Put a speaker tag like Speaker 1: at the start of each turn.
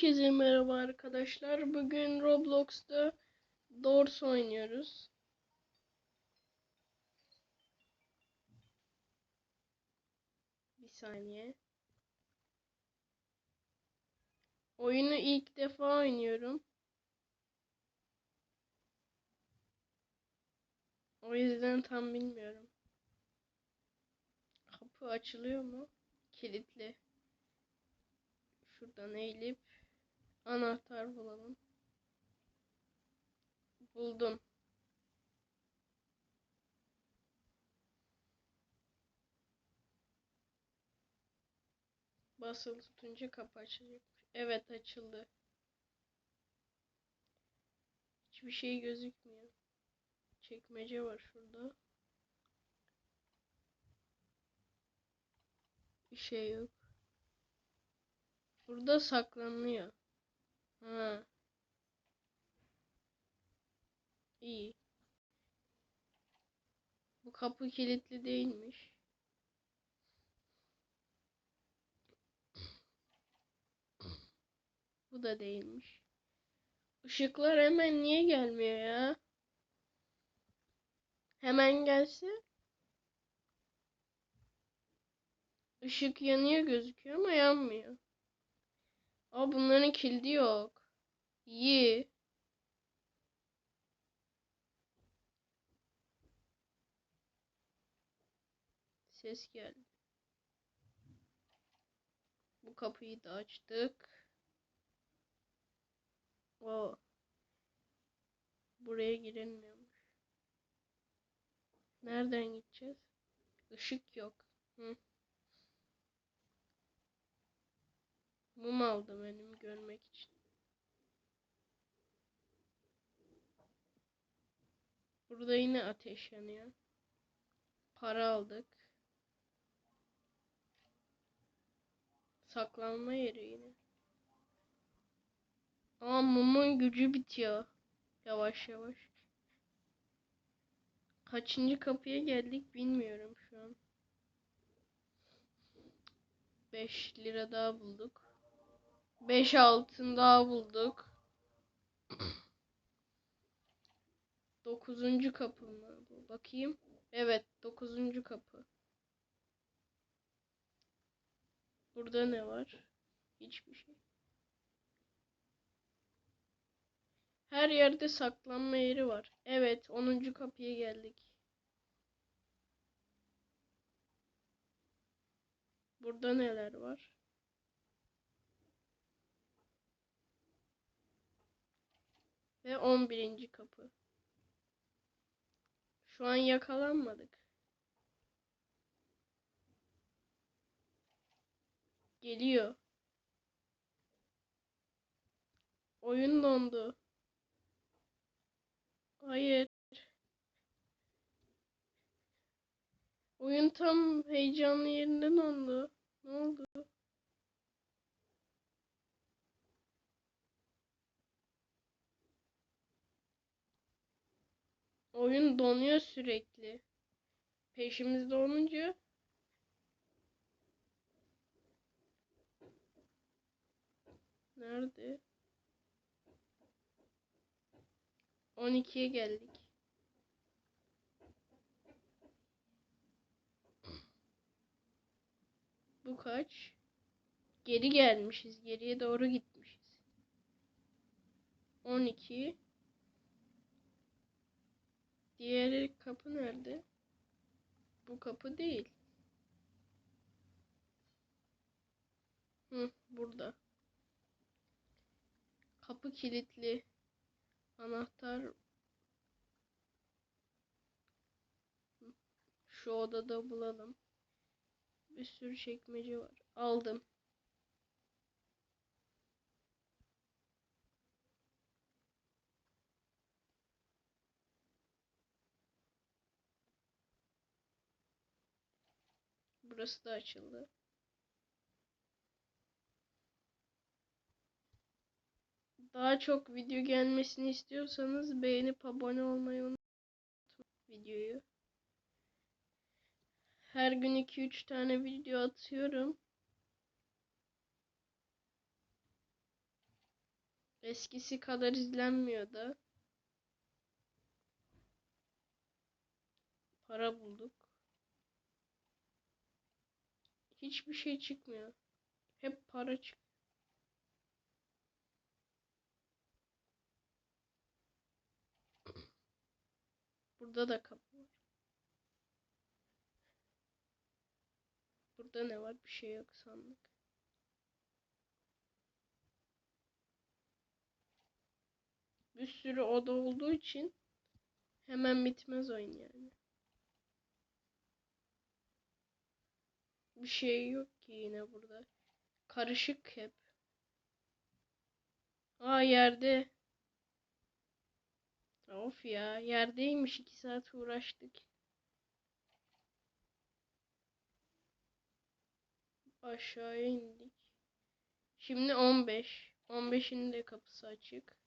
Speaker 1: Herkese merhaba arkadaşlar. Bugün Roblox'ta Doors oynuyoruz. Bir saniye. Oyunu ilk defa oynuyorum. O yüzden tam bilmiyorum. Kapı açılıyor mu? Kilitli. Şuradan eğilip anahtar bulalım. Buldum. Basılı tutunca kapı açılacak. Evet açıldı. Hiçbir şey gözükmüyor. Çekmece var şurada. Bir şey yok. Burada saklanıyor. Ha. İyi. Bu kapı kilitli değilmiş. Bu da değilmiş. Işıklar hemen niye gelmiyor ya? Hemen gelse. Işık yanıyor gözüküyor ama yanmıyor. Aa bunların kilidi yok. İyi. Ses geldi. Bu kapıyı da açtık. O. Buraya girilmiyormuş. Nereden gideceğiz? Işık yok. Hı. Mum aldım önümü görmek için. Burada yine ateş yanıyor. Para aldık. Saklanma yeri yine. Aa mumun gücü bitiyor. Yavaş yavaş. Kaçıncı kapıya geldik bilmiyorum şu an. 5 lira daha bulduk. 5 altın daha bulduk. 9. kapı mı bu? Bakayım. Evet, 9. kapı. Burada ne var? Hiçbir şey. Her yerde saklanma yeri var. Evet, 10. kapıya geldik. Burada neler var? Ve 11. kapı. Şu an yakalanmadık. Geliyor. Oyun dondu. Hayır. Oyun tam heyecanlı yerinden dondu. Ne oldu? Oyun donuyor sürekli. Peşimizde olunca Nerede? 12'ye geldik. Bu kaç? Geri gelmişiz. Geriye doğru gitmişiz. 12 Diğer kapı nerede? Bu kapı değil. Hı, burada. Kapı kilitli. Anahtar şu odada bulalım. Bir sürü çekmece var. Aldım. Burası da açıldı. Daha çok video gelmesini istiyorsanız beğenip abone olmayı unutmayın videoyu. Her gün 2-3 tane video atıyorum. Eskisi kadar izlenmiyor da. Para bulduk. Hiçbir şey çıkmıyor. Hep para çık. Burada da kapı var. Burada ne var? Bir şey yok sandık. Bir sürü oda olduğu için hemen bitmez oyun yani. Bir şey yok ki yine burada. Karışık hep. Aa yerde. Of ya yerdeymiş iki saat uğraştık. Aşağıya indik. Şimdi 15. 15'in de kapısı açık.